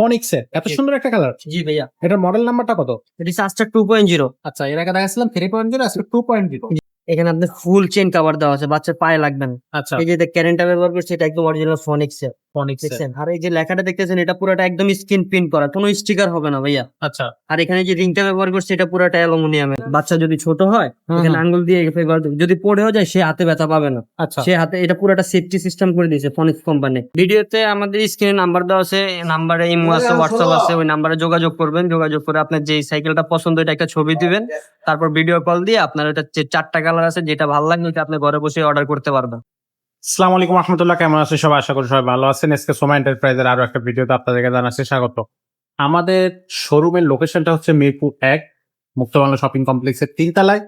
ফনিক্সের এত সুন্দর একটা কালার জি ভাইয়া। এটার মডেল নাম্বারটা কত? এটি সাস্টার টু পয়েন্ট জিরো আচ্ছা এর আগে দেখাচ্ছিলাম থ্রি পয়েন্ট জিরো আজকে টু পয়েন্ট জিরো এখানে আপনার ফুল চেন কাভার দেওয়া আছে বাচ্চার পায়ে লাগবে না। আচ্ছা। এই যে ক্যারেন্টটা ব্যবহার করছে এটা একদম অরিজিনাল ফোনিক্স এর। ফনিক্স আর এই যে লেখাটা দেখতেছেন এটা পুরোটা একদম স্ক্রিন প্রিন্ট করা কোনো স্টিকার হবে না ভাইয়া। আচ্ছা। আর এখানে যে রিংটা ব্যবহার করছে এটা পুরোটা অ্যালুমিনিয়ামের। বাচ্চা যদি ছোট হয় এখানে আঙ্গুল দিয়ে। যদি পড়েও যায় সে হাতে ব্যথা পাবে না। আচ্ছা। সে হাতে এটা পুরোটা সেফটি সিস্টেম করে দিয়েছে ফোনিক্স কোম্পানি ভিডিওতে আমাদের স্ক্রিনে নাম্বার দেওয়া আছে নাম্বারে ইমো আছে হোয়াটসঅ্যাপ আছে ওই নাম্বারে যোগাযোগ করবেন। যোগাযোগ করে আপনার যে সাইকেলটা পছন্দ এটা একটা ছবি দিবেন। তারপর ভিডিও কল দিয়ে আপনার এটা চারটা কালার আছে যেটা ভালো ওটা আপনি ঘরে বসে অর্ডার করতে পারবেন। আসসালামু আলাইকুম রহমতুল্লাহ, কেমন আছেন? সবাই আশা করি সবাই ভালো আছেন। আজকে সোমা এন্টারপ্রাইজের আরও একটা ভিডিওতে আপনাদেরকে জানাচ্ছি স্বাগত। আমাদের শোরুমের লোকেশনটা হচ্ছে মিরপুর এক, মুক্তবাংলা শপিং কমপ্লেক্সের তিনতলায়।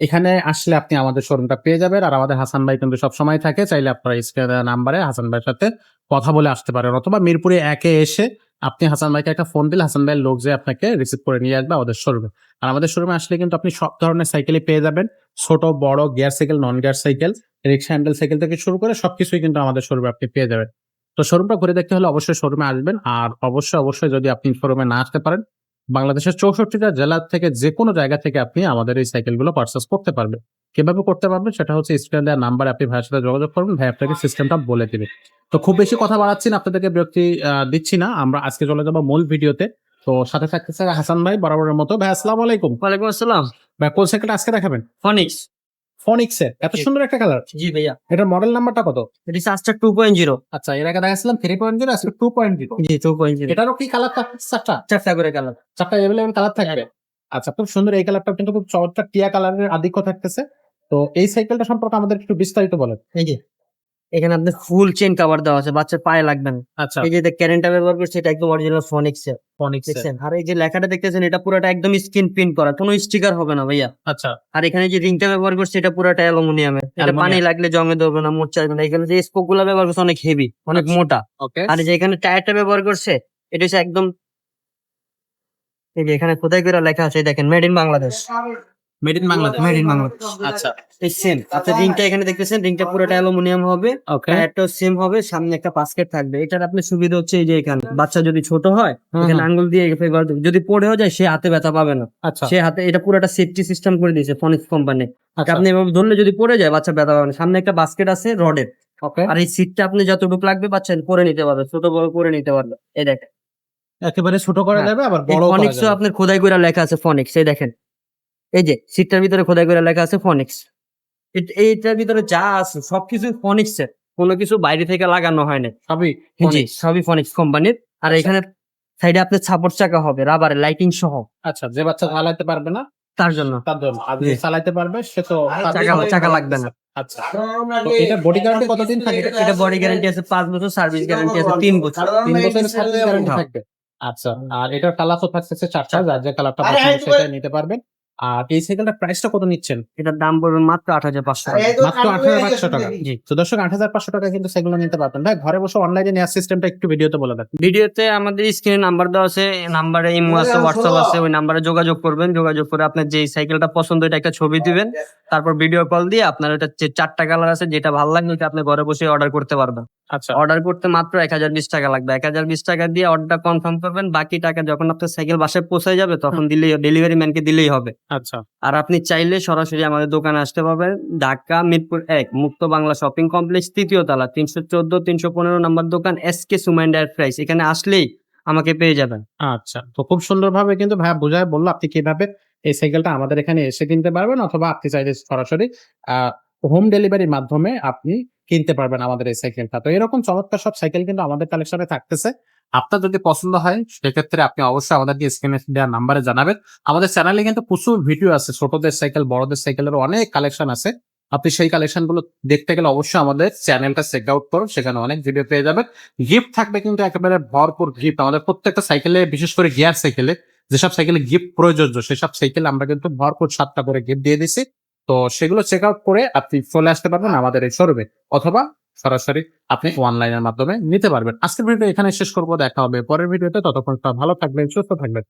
এখানে আসলে আপনি আমাদের শোরুমটা পেয়ে যাবেন। আর আমাদের হাসান ভাই কিন্তু সবসময় থাকে। চাইলে আপনারা স্ক্রিনে নাম্বারে হাসান ভাইয়ের সাথে কথা বলে আসতে পারেন। অথবা মিরপুরে একে এসে আপনি হাসান ভাইকে একটা ফোন দিলে হাসান ভাইয়ের লোক যে আপনাকে রিসিভ করে নিয়ে আসবে আমাদের শোরুমে আর আমাদের শোরুমে আসলে কিন্তু আপনি সব ধরনের সাইকেলই পেয়ে যাবেন। ছোট, বড় gear cycle non gear cycle রিক্সা হ্যান্ডেল সাইকেল থেকে শুরু করে সবকিছুই কিন্তু আমাদের শোরুমে আপনি পেয়ে যাবেন। তো শোরুমটা ঘুরে দেখতে হলে অবশ্যই শোরুমে আসবেন। আর অবশ্যই অবশ্যই যদি আপনি শোরুমে না আসতে পারেন, বাংলাদেশের চৌষট্টিটা জেলা থেকে যে কোনো জায়গা থেকে আপনি আমাদের এই সাইকেলগুলো পারচেস করতে পারবেন। কীভাবে করতে পারবেন সেটা হচ্ছে স্ক্রিনে দেওয়ার নাম্বারে আপনি ভাইয়ের সাথে যোগাযোগ করবেন ভাই আপনাকে সিস্টেমটা বলে দিবে। তো খুব বেশি কথা বাড়াচ্ছি না আপনাদেরকে বিরক্তি দিচ্ছি না। আমরা আজকে চলে যাব মূল ভিডিওতে। তো সাথে থাকতেছে হাসান ভাই বরাবরের মতো। ভাই আসসালামু আলাইকুম। ওয়ালাইকুম আসসালাম। ভাই কোন সাইকেলটা আজকে দেখাবেন? ফনিক্স ফনিক্স ফনিক্সের এত সুন্দর একটা কালার জি ভাইয়া। এটার মডেল নাম্বারটা কত? এটি সাস্টার টু পয়েন্ট জিরো আচ্ছা এর আগে দেখাচ্ছিলাম থ্রি পয়েন্ট জিরো আজকে two point zero G two point zero এটারও কি কালার চারটা। চারটা করে কালার চারটা এভেলেবেল কালার থাকবে। আচ্ছা খুব সুন্দর এই কালারটা কিন্তু খুব চমৎকার টিয়া কালারের আধিক্য থাকতেছে। তো এই সাইকেলটা সম্পর্কে আমাদের একটু বিস্তারিত বলেন। এই যে এখানে আপনার ফুল চেন কভার দেওয়া আছে বাচ্চার পায়ে লাগবে না। আচ্ছা। এই যে ক্যারেন্টটা ব্যবহার করছে এটা একদম অরিজিনাল ফোনিক্স এর। ফনিক্স আর এই যে লেখাটা দেখতেছেন এটা পুরোটা একদম স্ক্রিন প্রিন্ট করা কোনো স্টিকার হবে না ভাইয়া। আচ্ছা। আর এখানে যে রিংটা ব্যবহার করছে এটা পুরোটা অ্যালুমিনিয়ামের এটা। পানি লাগলে জমে ধরবে না মোট চাইবে না। এখানে যে স্পোকগুলা ব্যবহার করছে অনেক হেভি অনেক আচ্ছা। মোটা। ওকে আর যে এখানে টায়ারটা ব্যবহার করছে এটা হচ্ছে একদম এই যে এখানে কোথায় করে লেখা আছে দেখেন made in Bangladesh made in Bangladesh made in Bangladesh আচ্ছা। এই সেম আপনার রিংটা এখানে দেখতেছেন রিংটা পুরোটা অ্যালুমিনিয়াম হবে ওকে টায়ারটাও সেম হবে সামনে একটা বাস্কেট থাকবে। এটার আপনার সুবিধা হচ্ছে এই যে এখানে বাচ্চা যদি ছোট হয় এখানে আঙ্গুল দিয়ে। যদি পড়েও যায় সে হাতে ব্যথা পাবে না। আচ্ছা। সে হাতে এটা পুরোটা সেফটি সিস্টেম করে দিয়েছে ফনিক্স কোম্পানি আচ্ছা। আপনি এভাবে ধরলে যদি পড়ে যায় বাচ্চা ব্যথা পাবে না। সামনে একটা বাস্কেট আছে রডের ওকে আর এই সিটটা আপনি যতটুকু লাগবে বাচ্চা করে নিতে পারবে ছোট বড় করে নিতে পারবে। এই দেখেন। একেবারে ছোট করে হ্যাঁ। দেবে আবার বড় করা ফনিক্সও যাবে। আপনার খোদাই করে লেখা আছে ফনিক্স এই দেখেন। এই যে সিটটার ভিতরে খোদাই করে লেখা আছে ফনিক্স এইটার ভিতরে যা আছে সবকিছু ফনিক্স এর। কোনো কিছু বাইরে থেকে লাগানো হয় না সবই জি। সবই ফনিক্স কোম্পানির। আর আচ্ছা। এখানে সাইডে আপনার ছাপড় চাকা হবে রাবার লাইটিং সহ। আচ্ছা যে বাচ্চা চালাতে পারবে না তার জন্য। তার জন্য। আর যে চালাতে পারবে সে তো চাকা চাকা লাগবে না। আচ্ছা। এটা বডি গ্যারান্টি কতদিন থাকে এটা বডি গ্যারান্টি আছে পাঁচ বছর সার্ভিস গ্যারান্টি আছে তিন বছর। তিন বছরের সার্ভিস গ্যারান্টি। থাকবে। আচ্ছা আর এটার কালার তো থাকতেছে চারটা যার যে কালারটা পছন্দ সেটা নিতে পারবেন। আর এই সাইকেলটার প্রাইসটা কত নিচ্ছেন? এটার দাম পড়বে মাত্র আট হাজার পাঁচশো টাকা। মাত্র আঠারো পাঁচশো টাকা। জি। তো দর্শক আট হাজার পাঁচশো টাকা কিন্তু সেগুলো নিতে পারবেন। ভাই ঘরে বসে অনলাইনে নেওয়ার সিস্টেমটা একটু ভিডিওতে বলে দেন। ভিডিওতে আমাদের স্ক্রিনে নাম্বার দেওয়া আছে নাম্বারে ইমো আছে হোয়াটসঅ্যাপ আছে ওই নাম্বারে যোগাযোগ করবেন। যোগাযোগ করে আপনার যে সাইকেলটা পছন্দ এটা একটা ছবি দিবেন। তারপর ভিডিও কল দিয়ে আপনার এটা চারটা কালার আছে যেটা ভালো লাগবে ওটা আপনি ঘরে বসে অর্ডার করতে পারবেন। আচ্ছা। অর্ডার করতে মাত্র এক হাজার বিশ টাকা লাগবে। এক হাজার বিশ টাকা দিয়ে অর্ডারটা কনফার্ম করবেন। বাকি টাকা যখন আপনার সাইকেল বাসায় পৌঁছে যাবে তখন দিলেই ডেলিভারি ম্যানকে দিলেই হবে। আচ্ছা। আর আপনি চাইলে সরাসরি আমাদের দোকানে আসতে পারবেন। ঢাকা মিরপুর এক মুক্ত বাংলা শপিং কমপ্লেক্স তৃতীয় তলা তিনশো চোদ্দ তিনশো পনেরো নম্বর দোকান এস কে সুমাইন ডায়ার প্রাইস এখানে আসলেই আমাকে পেয়ে যাবেন। আচ্ছা। তো খুব সুন্দরভাবে কিন্তু ভাইয়া বোঝায় বলল আপনি কীভাবে এই সাইকেলটা আমাদের এখানে এসে কিনতে পারবেন অথবা আপনি চাইলে সরাসরি হোম ডেলিভারির মাধ্যমে আপনি কিনতে পারবেন আমাদের এই সাইকেলটা তো এরকম চমৎকার সব সাইকেল কিন্তু আমাদের কালেকশনে থাকতেছে। আপনার যদি পছন্দ হয়, সেক্ষেত্রে আপনি অবশ্যই আমাদেরকে স্ক্রিনে দেওয়া নাম্বারে জানাবেন। আমাদের চ্যানেলে কিন্তু প্রচুর ভিডিও আছে, ছোটদের সাইকেল বড়দের সাইকেলের অনেক কালেকশন আছে। আপনি সেই কালেকশনগুলো দেখতে গেলে অবশ্যই আমাদের চ্যানেলটা চেক আউট করুন, সেখানে অনেক ভিডিও পেয়ে যাবেন। গিফট থাকবে কিন্তু একেবারে ভরপুর গিফট আমাদের প্রত্যেকটা সাইকেলে বিশেষ করে গিয়ার সাইকেলে যেসব সাইকেলে গিফট প্রযোজ্য, সেসব সাইকেল আমরা কিন্তু ভরপুর সাতটা করে গিফট দিয়ে দিছি। তো সেগুলো চেক আউট করে আপনি চলে আসতে পারবেন আমাদের এই শোরুমে অথবা সরাসরি আপনি অনলাইনের মাধ্যমে নিতে পারবেন। আজকের ভিডিও এখানে শেষ করব। দেখা হবে পরের ভিডিওতে ততক্ষণ ভালো থাকবেন, সুস্থ থাকবেন।